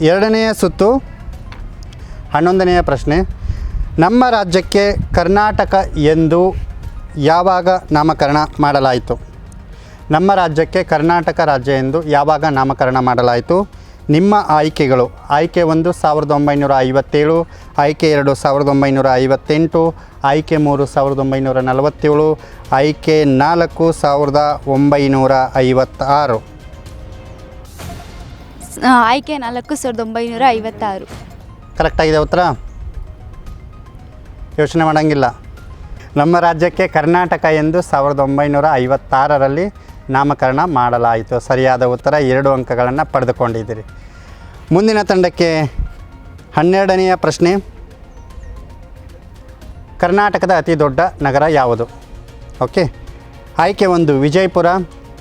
ಎರಡನೆಯ ಸುತ್ತು, ಹನ್ನೊಂದನೆಯ ಪ್ರಶ್ನೆ, ನಮ್ಮ ರಾಜ್ಯಕ್ಕೆ ಕರ್ನಾಟಕ ಎಂದು ಯಾವಾಗ ನಾಮಕರಣ ಮಾಡಲಾಯಿತು? ನಮ್ಮ ರಾಜ್ಯಕ್ಕೆ ಕರ್ನಾಟಕ ರಾಜ್ಯ ಎಂದು ಯಾವಾಗ ನಾಮಕರಣ ಮಾಡಲಾಯಿತು? ನಿಮ್ಮ ಆಯ್ಕೆಗಳು, ಆಯ್ಕೆ ಒಂದು, ಸಾವಿರದ ಒಂಬೈನೂರ ಐವತ್ತೇಳು, ಆಯ್ಕೆ ಎರಡು, ಸಾವಿರದ ಒಂಬೈನೂರ ಐವತ್ತೆಂಟು, ಆಯ್ಕೆ ಮೂರು, ಸಾವಿರದ ಒಂಬೈನೂರ ನಲವತ್ತೇಳು, ಆಯ್ಕೆ ನಾಲ್ಕು, ಸಾವಿರದ ಒಂಬೈನೂರ ಐವತ್ತಾರು. ಆಯ್ಕೆ ನಾಲ್ಕು ಸಾವಿರದ ಒಂಬೈನೂರ ಐವತ್ತಾರು. ಕರೆಕ್ಟಾಗಿದೆ ಉತ್ತರ? ಯೋಚನೆ ಮಾಡೋಂಗಿಲ್ಲ. ನಮ್ಮ ರಾಜ್ಯಕ್ಕೆ ಕರ್ನಾಟಕ ಎಂದು ಸಾವಿರದ ಒಂಬೈನೂರ ಐವತ್ತಾರರಲ್ಲಿ ನಾಮಕರಣ ಮಾಡಲಾಯಿತು. ಸರಿಯಾದ ಉತ್ತರ, ಎರಡು ಅಂಕಗಳನ್ನು ಪಡೆದುಕೊಂಡಿದ್ದೀರಿ. ಮುಂದಿನ ತಂಡಕ್ಕೆ ಹನ್ನೆರಡನೆಯ ಪ್ರಶ್ನೆ. ಕರ್ನಾಟಕದ ಅತಿ ದೊಡ್ಡ ನಗರ ಯಾವುದು? ಓಕೆ. ಆಯ್ಕೆ ಒಂದು ವಿಜಯಪುರ,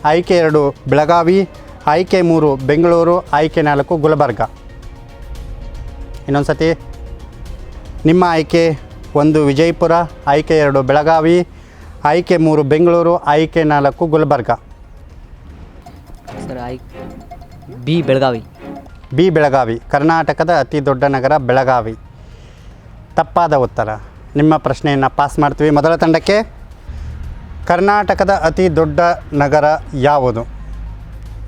ಆಯ್ಕೆ ಎರಡು ಬೆಳಗಾವಿ ಆಯ್ಕೆ ಮೂರು ಬೆಂಗಳೂರು ಆಯ್ಕೆ ನಾಲ್ಕು ಗುಲ್ಬರ್ಗ. ಇನ್ನೊಂದು ಸತಿ ನಿಮ್ಮ ಆಯ್ಕೆ ಒಂದು ವಿಜಯಪುರ ಆಯ್ಕೆ ಎರಡು ಬೆಳಗಾವಿ ಆಯ್ಕೆ ಮೂರು ಬೆಂಗಳೂರು ಆಯ್ಕೆ ನಾಲ್ಕು Gulbarga. Sir B Belagavi. B Belagavi ಕರ್ನಾಟಕದ ಅತಿ ದೊಡ್ಡ ನಗರ ಬೆಳಗಾವಿ. ತಪ್ಪಾದ ಉತ್ತರ. ನಿಮ್ಮ ಪ್ರಶ್ನೆಯನ್ನು ಪಾಸ್ ಮಾಡ್ತೀವಿ. ಮೊದಲ ತಂಡಕ್ಕೆ ಕರ್ನಾಟಕದ ಅತಿ ದೊಡ್ಡ ನಗರ ಯಾವುದು?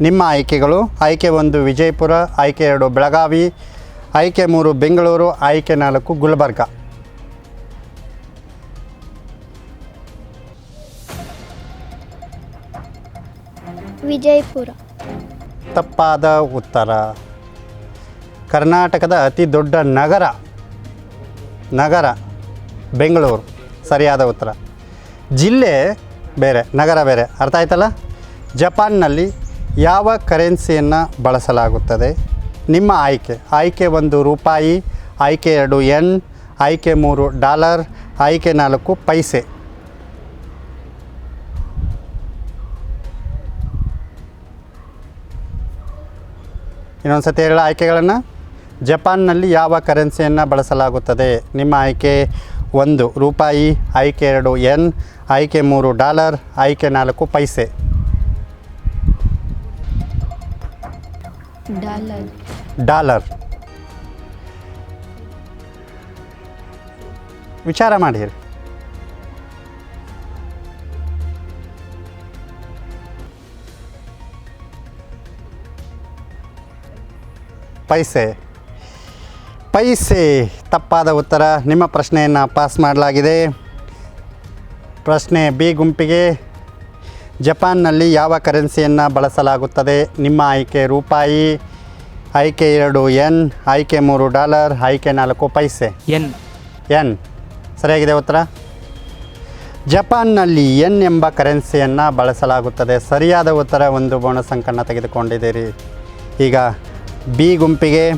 ನಿಮ್ಮ ಆಯ್ಕೆಗಳು ಆಯ್ಕೆ ಒಂದು ವಿಜಯಪುರ ಆಯ್ಕೆ ಎರಡು ಬೆಳಗಾವಿ ಆಯ್ಕೆ ಮೂರು ಬೆಂಗಳೂರು ಆಯ್ಕೆ ನಾಲ್ಕು ಗುಲ್ಬರ್ಗ. ವಿಜಯಪುರ. ತಪ್ಪಾದ ಉತ್ತರ. ಕರ್ನಾಟಕದ ಅತಿ ದೊಡ್ಡ ನಗರ ನಗರ ಬೆಂಗಳೂರು. ಸರಿಯಾದ ಉತ್ತರ. ಜಿಲ್ಲೆ ಬೇರೆ ನಗರ ಬೇರೆ. ಅರ್ಥ ಆಯ್ತಲ್ಲ? ಜಪಾನ್ನಲ್ಲಿ ಯಾವ ಕರೆನ್ಸಿಯನ್ನು ಬಳಸಲಾಗುತ್ತದೆ? ನಿಮ್ಮ ಆಯ್ಕೆ. ಆಯ್ಕೆ ಒಂದು ರೂಪಾಯಿ, ಆಯ್ಕೆ ಎರಡು ಎನ್, ಆಯ್ಕೆ ಮೂರು ಡಾಲರ್, ಆಯ್ಕೆ ನಾಲ್ಕು ಪೈಸೆ. ಇನ್ನೊಂದು ಸತಿ ಹೇಳ ಆಯ್ಕೆಗಳನ್ನು. ಜಪಾನ್ನಲ್ಲಿ ಯಾವ ಕರೆನ್ಸಿಯನ್ನು ಬಳಸಲಾಗುತ್ತದೆ? ನಿಮ್ಮ ಆಯ್ಕೆ ಒಂದು ರೂಪಾಯಿ, ಆಯ್ಕೆ ಎರಡು ಎನ್, ಆಯ್ಕೆ ಮೂರು ಡಾಲರ್, ಆಯ್ಕೆ ನಾಲ್ಕು ಪೈಸೆ. ಡಾಲರ್ ಡಾಲರ್ ವಿಚಾರ ಮಾಡಿರಿ ಪೈಸೆ. ಪೈಸೆ. ತಪ್ಪಾದ ಉತ್ತರ ನಿಮ್ಮ ಪ್ರಶ್ನೆಯನ್ನು ಪಾಸ್ ಮಾಡಲಾಗಿದೆ. ಪ್ರಶ್ನೆ ಬಿ ಗುಂಪಿಗೆ. ಜಪಾನ್ನಲ್ಲಿ ಯಾವ ಕರೆನ್ಸಿಯನ್ನು ಬಳಸಲಾಗುತ್ತದೆ? ನಿಮ್ಮ ಆಯ್ಕೆ ರೂಪಾಯಿ ಆಯ್ಕೆ ಎರಡು ಎನ್ ಆಯ್ಕೆ ಮೂರು ಡಾಲರ್ ಆಯ್ಕೆ ನಾಲ್ಕು ಪೈಸೆ. ಎನ್. ಎನ್. ಸರಿಯಾಗಿದೆ ಉತ್ತರ? ಜಪಾನ್ನಲ್ಲಿ ಎನ್ ಎಂಬ ಕರೆನ್ಸಿಯನ್ನು ಬಳಸಲಾಗುತ್ತದೆ. ಸರಿಯಾದ ಉತ್ತರ ಒಂದು ಬೋನಸ್ ಅಂಕನ್ನು ತೆಗೆದುಕೊಂಡಿದ್ದೀರಿ. ಈಗ ಬಿ ಗುಂಪಿಗೆ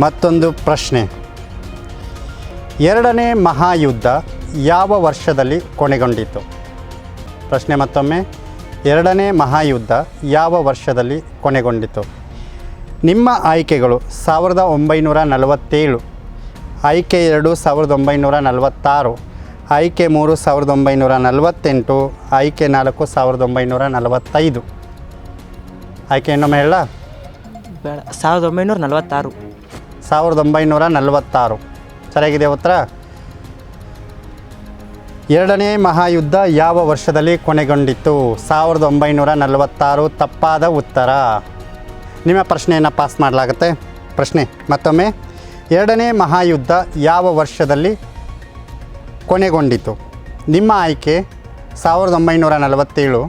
ಮತ್ತೊಂದು ಪ್ರಶ್ನೆ. ಎರಡನೇ ಮಹಾಯುದ್ಧ ಯಾವ ವರ್ಷದಲ್ಲಿ ಕೊನೆಗೊಂಡಿತು? ಪ್ರಶ್ನೆ ಮತ್ತೊಮ್ಮೆ. ಎರಡನೇ ಮಹಾಯುದ್ಧ ಯಾವ ವರ್ಷದಲ್ಲಿ ಕೊನೆಗೊಂಡಿತು? ನಿಮ್ಮ ಆಯ್ಕೆಗಳು ಸಾವಿರದ ಒಂಬೈನೂರ ನಲವತ್ತೇಳು. ಆಯ್ಕೆ ಎರಡು ಸಾವಿರದ ಒಂಬೈನೂರ ನಲವತ್ತಾರು. ಆಯ್ಕೆ ಮೂರು ಸಾವಿರದ ಒಂಬೈನೂರ ನಲವತ್ತೆಂಟು. ಆಯ್ಕೆ ನಾಲ್ಕು ಸಾವಿರದ ಒಂಬೈನೂರ ನಲವತ್ತೈದು. ಆಯ್ಕೆ ಇನ್ನೊಮ್ಮೆ ಹೇಳ. ಸಾವಿರದ ಒಂಬೈನೂರ ನಲವತ್ತಾರು. ಸಾವಿರದ ಒಂಬೈನೂರ ನಲವತ್ತಾರು. ಸರಿಯಾಗಿದೆ ಉತ್ತರ? ಎರಡನೇ ಮಹಾಯುದ್ಧ ಯಾವ ವರ್ಷದಲ್ಲಿ ಕೊನೆಗೊಂಡಿತ್ತು? ಸಾವಿರದ ಒಂಬೈನೂರ ನಲವತ್ತಾರು ತಪ್ಪಾದ ಉತ್ತರ. ನಿಮ್ಮ ಪ್ರಶ್ನೆಯನ್ನು ಪಾಸ್ ಮಾಡಲಾಗುತ್ತೆ. ಪ್ರಶ್ನೆ ಮತ್ತೊಮ್ಮೆ. ಎರಡನೇ ಮಹಾಯುದ್ಧ ಯಾವ ವರ್ಷದಲ್ಲಿ ಕೊನೆಗೊಂಡಿತು ನಿಮ್ಮ ಆಯ್ಕೆ ಸಾವಿರದ ಒಂಬೈನೂರ ನಲವತ್ತೇಳು,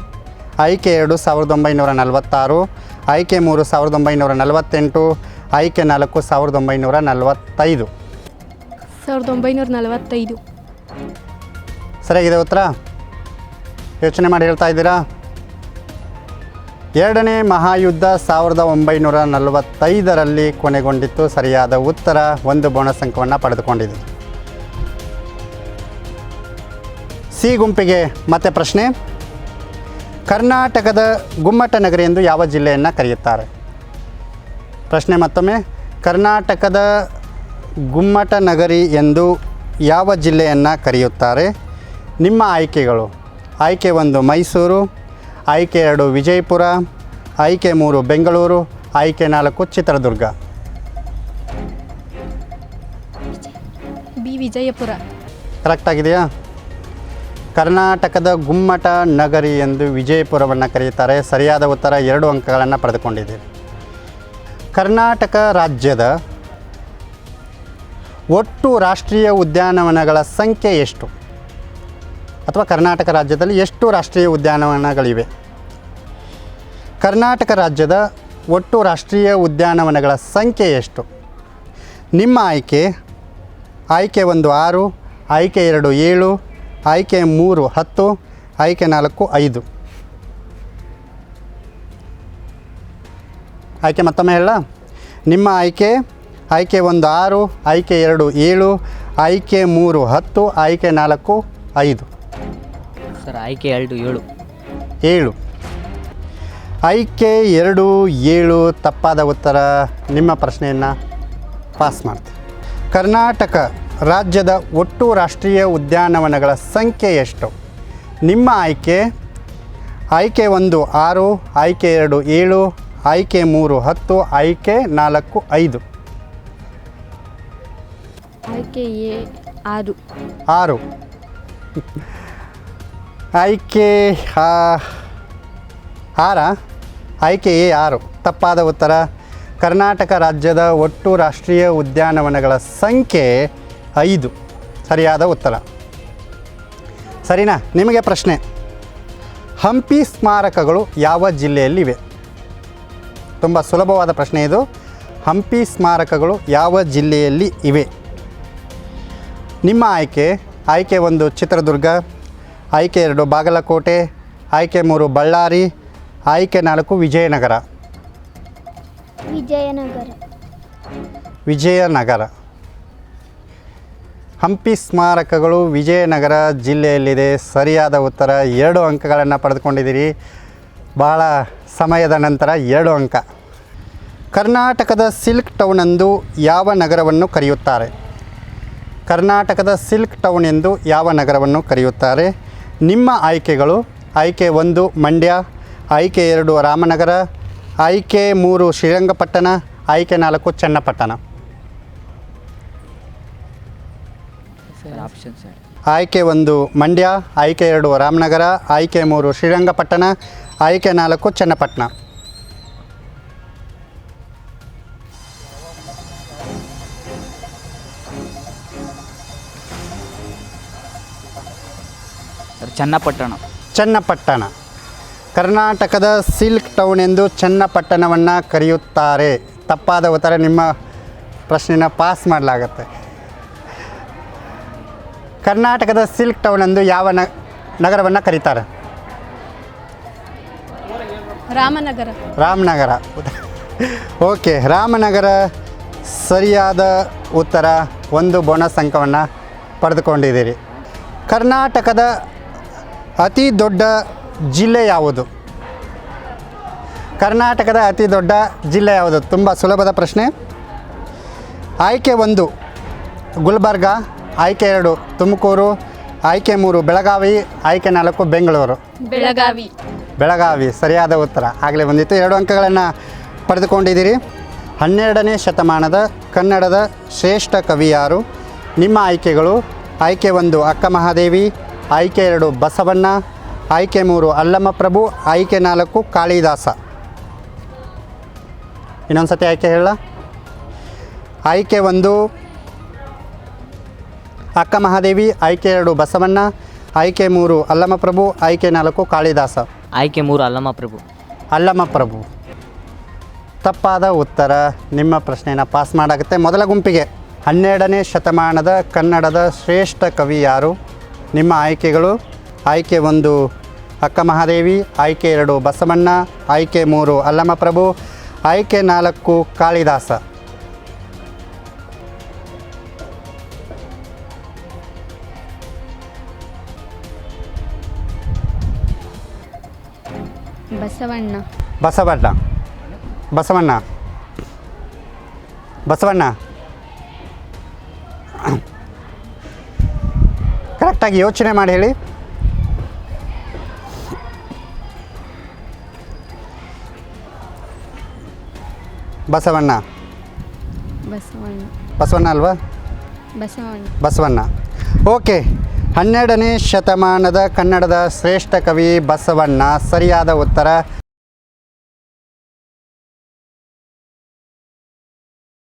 ಆಯ್ಕೆ ಎರಡು ಸಾವಿರದ ಒಂಬೈನೂರ ನಲವತ್ತಾರು, ಆಯ್ಕೆ ಮೂರು ಸಾವಿರದ ಒಂಬೈನೂರ ನಲವತ್ತೆಂಟು, ಆಯ್ಕೆ ನಾಲ್ಕು ಸಾವಿರದ ಒಂಬೈನೂರ ನಲವತ್ತೈದು. ಸಾವಿರದ ಒಂಬೈನೂರ ನಲವತ್ತೈದು. ಸರಿಯಾಗಿದೆ ಉತ್ತರ? ಯೋಚನೆ ಮಾಡಿ ಹೇಳ್ತಾ ಇದ್ದೀರಾ? ಎರಡನೇ ಮಹಾಯುದ್ಧ ಸಾವಿರದ ಒಂಬೈನೂರ ನಲವತ್ತೈದರಲ್ಲಿ ಕೊನೆಗೊಂಡಿತ್ತು, ಸರಿಯಾದ ಉತ್ತರ, ಒಂದು ಬೋನಸ್ ಅಂಕವನ್ನು ಪಡೆದುಕೊಂಡಿದೆ. ಸಿ ಗುಂಪಿಗೆ ಮತ್ತೆ ಪ್ರಶ್ನೆ. ಕರ್ನಾಟಕದ ಗುಮ್ಮಟ ನಗರಿ ಎಂದು ಯಾವ ಜಿಲ್ಲೆಯನ್ನು ಕರೆಯುತ್ತಾರೆ? ಪ್ರಶ್ನೆ ಮತ್ತೊಮ್ಮೆ. ಕರ್ನಾಟಕದ ಗುಮ್ಮಟ ನಗರಿ ಎಂದು ಯಾವ ಜಿಲ್ಲೆಯನ್ನು ಕರೆಯುತ್ತಾರೆ? ನಿಮ್ಮ ಆಯ್ಕೆಗಳು. ಆಯ್ಕೆ ಒಂದು ಮೈಸೂರು ಆಯ್ಕೆ ಎರಡು ವಿಜಯಪುರ ಆಯ್ಕೆ ಮೂರು ಬೆಂಗಳೂರು ಆಯ್ಕೆ ನಾಲ್ಕು ಚಿತ್ರದುರ್ಗ. ಬಿ ವಿಜಯಪುರ. ಕರೆಕ್ಟ್ ಆಗಿದೆಯಾ ಕರ್ನಾಟಕದ ಗುಮ್ಮಟ ನಗರಿ ಎಂದು ವಿಜಯಪುರವನ್ನು ಕರೆಯುತ್ತಾರೆ. ಸರಿಯಾದ ಉತ್ತರ ಎರಡು ಅಂಕಗಳನ್ನು ಪಡೆದುಕೊಂಡಿದೆ ಕರ್ನಾಟಕ ರಾಜ್ಯದ ಒಟ್ಟು ರಾಷ್ಟ್ರೀಯ ಉದ್ಯಾನವನಗಳ ಸಂಖ್ಯೆ ಎಷ್ಟು? ಅಥವಾ ಕರ್ನಾಟಕ ರಾಜ್ಯದಲ್ಲಿ ಎಷ್ಟು ರಾಷ್ಟ್ರೀಯ ಉದ್ಯಾನವನಗಳಿವೆ? ಕರ್ನಾಟಕ ರಾಜ್ಯದ ಒಟ್ಟು ರಾಷ್ಟ್ರೀಯ ಉದ್ಯಾನವನಗಳ ಸಂಖ್ಯೆ ಎಷ್ಟು? ನಿಮ್ಮ ಆಯ್ಕೆ ಆಯ್ಕೆ ಒಂದು ಆರು, ಆಯ್ಕೆ ಎರಡು ಏಳು, ಆಯ್ಕೆ ಮೂರು ಹತ್ತು, ಆಯ್ಕೆ ನಾಲ್ಕು ಐದು. ಆಯ್ಕೆ ಮತ್ತೊಮ್ಮೆ ಹೇಳ. ನಿಮ್ಮ ಆಯ್ಕೆ ಆಯ್ಕೆ ಒಂದು ಆರು, ಆಯ್ಕೆ ಎರಡು ಏಳು, ಆಯ್ಕೆ ಮೂರು ಹತ್ತು, ಆಯ್ಕೆ ನಾಲ್ಕು ಐದು. ಸರ್ ಆಯ್ಕೆ ಎರಡು ಏಳು. ಏಳು. ಆಯ್ಕೆ ಎರಡು ಏಳು ತಪ್ಪಾದ ಉತ್ತರ ನಿಮ್ಮ ಪ್ರಶ್ನೆಯನ್ನು ಪಾಸ್ ಮಾಡ್ತೀವಿ ಕರ್ನಾಟಕ ರಾಜ್ಯದ ಒಟ್ಟು ರಾಷ್ಟ್ರೀಯ ಉದ್ಯಾನವನಗಳ ಸಂಖ್ಯೆ ಎಷ್ಟು? ನಿಮ್ಮ ಆಯ್ಕೆ ಆಯ್ಕೆ ಒಂದು ಆರು ಆಯ್ಕೆ ಎರಡು ಏಳು ಆಯ್ಕೆ ಮೂರು ಹತ್ತು ಆಯ್ಕೆ ನಾಲ್ಕು ಐದು. ಆಯ್ಕೆ ಆರು. ಆರು. ಆಯ್ಕೆ ಆರ ಆಯ್ಕೆ ಎ ಆರು. ತಪ್ಪಾದ ಉತ್ತರ. ಕರ್ನಾಟಕ ರಾಜ್ಯದ ಒಟ್ಟು ರಾಷ್ಟ್ರೀಯ ಉದ್ಯಾನವನಗಳ ಸಂಖ್ಯೆ ಐದು. ಸರಿಯಾದ ಉತ್ತರ. ಸರಿನಾ? ನಿಮಗೆ ಪ್ರಶ್ನೆ. ಹಂಪಿ ಸ್ಮಾರಕಗಳು ಯಾವ ಜಿಲ್ಲೆಯಲ್ಲಿವೆ? ತುಂಬ ಸುಲಭವಾದ ಪ್ರಶ್ನೆ ಇದು. ಹಂಪಿ ಸ್ಮಾರಕಗಳು ಯಾವ ಜಿಲ್ಲೆಯಲ್ಲಿ ಇವೆ? ನಿಮ್ಮ ಆಯ್ಕೆ. ಆಯ್ಕೆ ಒಂದು ಚಿತ್ರದುರ್ಗ ಆಯ್ಕೆ ಎರಡು ಬಾಗಲಕೋಟೆ ಆಯ್ಕೆ ಮೂರು ಬಳ್ಳಾರಿ ಆಯ್ಕೆ ನಾಲ್ಕು ವಿಜಯನಗರ. ವಿಜಯನಗರ. ವಿಜಯನಗರ. ಹಂಪಿ ಸ್ಮಾರಕಗಳು ವಿಜಯನಗರ ಜಿಲ್ಲೆಯಲ್ಲಿದೆ. ಸರಿಯಾದ ಉತ್ತರ ಎರಡು ಅಂಕಗಳನ್ನು ಪಡೆದುಕೊಂಡಿದ್ದೀರಿ. ಬಹಳ ಸಮಯದ ನಂತರ ಎರಡು ಅಂಕ. ಕರ್ನಾಟಕದ ಸಿಲ್ಕ್ ಟೌನ್ ಎಂದು ಯಾವ ನಗರವನ್ನು ಕರೆಯುತ್ತಾರೆ? ಕರ್ನಾಟಕದ ಸಿಲ್ಕ್ ಟೌನ್ ಎಂದು ಯಾವ ನಗರವನ್ನು ಕರೆಯುತ್ತಾರೆ? ನಿಮ್ಮ ಆಯ್ಕೆಗಳು ಆಯ್ಕೆ ಒಂದು ಮಂಡ್ಯ ಆಯ್ಕೆ ಎರಡು ರಾಮನಗರ ಆಯ್ಕೆ ಮೂರು ಶ್ರೀರಂಗಪಟ್ಟಣ ಆಯ್ಕೆ ನಾಲ್ಕು ಚನ್ನಪಟ್ಟಣ. ಆಯ್ಕೆ ಒಂದು ಮಂಡ್ಯ ಆಯ್ಕೆ ಎರಡು ರಾಮನಗರ ಆಯ್ಕೆ ಮೂರು ಶ್ರೀರಂಗಪಟ್ಟಣ ಆಯ್ಕೆ ನಾಲ್ಕು ಚನ್ನಪಟ್ಟಣ. ಚನ್ನಪಟ್ಟಣ. ಚನ್ನಪಟ್ಟಣ. ಕರ್ನಾಟಕದ ಸಿಲ್ಕ್ ಟೌನ್ ಎಂದು ಚನ್ನಪಟ್ಟಣವನ್ನು ಕರೆಯುತ್ತಾರೆ. ತಪ್ಪಾದ ಉತ್ತರ ನಿಮ್ಮ ಪ್ರಶ್ನೆನ ಪಾಸ್ ಮಾಡಲಾಗತ್ತೆ. ಕರ್ನಾಟಕದ ಸಿಲ್ಕ್ ಟೌನ್ ಎಂದು ಯಾವ ನ ನಗರವನ್ನು ಕರೀತಾರೆ? ರಾಮನಗರ. ರಾಮನಗರ. ಓಕೆ ರಾಮನಗರ ಸರಿಯಾದ ಉತ್ತರ ಒಂದು ಬೋನಸ್ ಅಂಕವನ್ನು ಪಡೆದುಕೊಂಡಿದ್ದೀರಿ. ಕರ್ನಾಟಕದ ಅತಿ ದೊಡ್ಡ ಜಿಲ್ಲೆ ಯಾವುದು? ಕರ್ನಾಟಕದ ಅತಿ ದೊಡ್ಡ ಜಿಲ್ಲೆ ಯಾವುದು? ತುಂಬ ಸುಲಭದ ಪ್ರಶ್ನೆ. ಆಯ್ಕೆ ಒಂದು ಗುಲ್ಬರ್ಗ. ಆಯ್ಕೆ ಎರಡು ತುಮಕೂರು. ಆಯ್ಕೆ ಮೂರು ಬೆಳಗಾವಿ. ಆಯ್ಕೆ ನಾಲ್ಕು ಬೆಂಗಳೂರು. ಬೆಳಗಾವಿ. ಬೆಳಗಾವಿ ಸರಿಯಾದ ಉತ್ತರ. ಆಗಲೇ ಬಂದಿತ್ತು. ಎರಡು ಅಂಕಗಳನ್ನು ಪಡೆದುಕೊಂಡಿದ್ದೀರಿ. ಹನ್ನೆರಡನೇ ಶತಮಾನದ ಕನ್ನಡದ ಶ್ರೇಷ್ಠ ಕವಿ ಯಾರು? ನಿಮ್ಮ ಆಯ್ಕೆಗಳು. ಆಯ್ಕೆ ಒಂದು ಅಕ್ಕ ಮಹಾದೇವಿ. ಆಯ್ಕೆ ಎರಡು ಬಸವಣ್ಣ ಆಯ್ಕೆ ಮೂರು ಅಲ್ಲಮ್ಮ ಪ್ರಭು ಆಯ್ಕೆ ನಾಲ್ಕು ಕಾಳಿದಾಸ. ಇನ್ನೊಂದು ಸತಿ ಆಯ್ಕೆ ಹೇಳ. ಆಯ್ಕೆ ಒಂದು ಅಕ್ಕ ಮಹಾದೇವಿ ಆಯ್ಕೆ ಎರಡು ಬಸವಣ್ಣ ಆಯ್ಕೆ ಮೂರು ಅಲ್ಲಮ್ಮ ಪ್ರಭು ಆಯ್ಕೆ ನಾಲ್ಕು ಕಾಳಿದಾಸ. ಆಯ್ಕೆ ಮೂರು ಅಲ್ಲಮ್ಮ ಪ್ರಭು ಅಲ್ಲಮ್ಮ ಪ್ರಭು ತಪ್ಪಾದ ಉತ್ತರ. ನಿಮ್ಮ ಪ್ರಶ್ನೆಯನ್ನು ಪಾಸ್ ಮಾಡಾಗುತ್ತೆ ಮೊದಲ ಗುಂಪಿಗೆ. ಹನ್ನೆರಡನೇ ಶತಮಾನದ ಕನ್ನಡದ ಶ್ರೇಷ್ಠ ಕವಿ ಯಾರು? ನಿಮ್ಮ ಆಯ್ಕೆಗಳು ಆಯ್ಕೆ ಒಂದು ಅಕ್ಕ ಮಹಾದೇವಿ ಆಯ್ಕೆ ಎರಡು ಬಸವಣ್ಣ ಆಯ್ಕೆ ಮೂರು ಅಲ್ಲಮಪ್ರಭು ಆಯ್ಕೆ ನಾಲ್ಕು ಕಾಳಿದಾಸ. ಬಸವಣ್ಣ. ಬಸವಣ್ಣ. ಬಸವಣ್ಣ. ಬಸವಣ್ಣ. ಕರೆಕ್ಟಾಗಿ ಯೋಚನೆ ಮಾಡಿ ಹೇಳಿ. ಬಸವಣ್ಣ. ಬಸವಣ್ಣ. ಬಸವಣ್ಣ ಅಲ್ವಾ? ಬಸವಣ್ಣ. ಬಸವಣ್ಣ. ಓಕೆ ಹನ್ನೆರಡನೇ ಶತಮಾನದ ಕನ್ನಡದ ಶ್ರೇಷ್ಠ ಕವಿ ಬಸವಣ್ಣ. ಸರಿಯಾದ ಉತ್ತರ.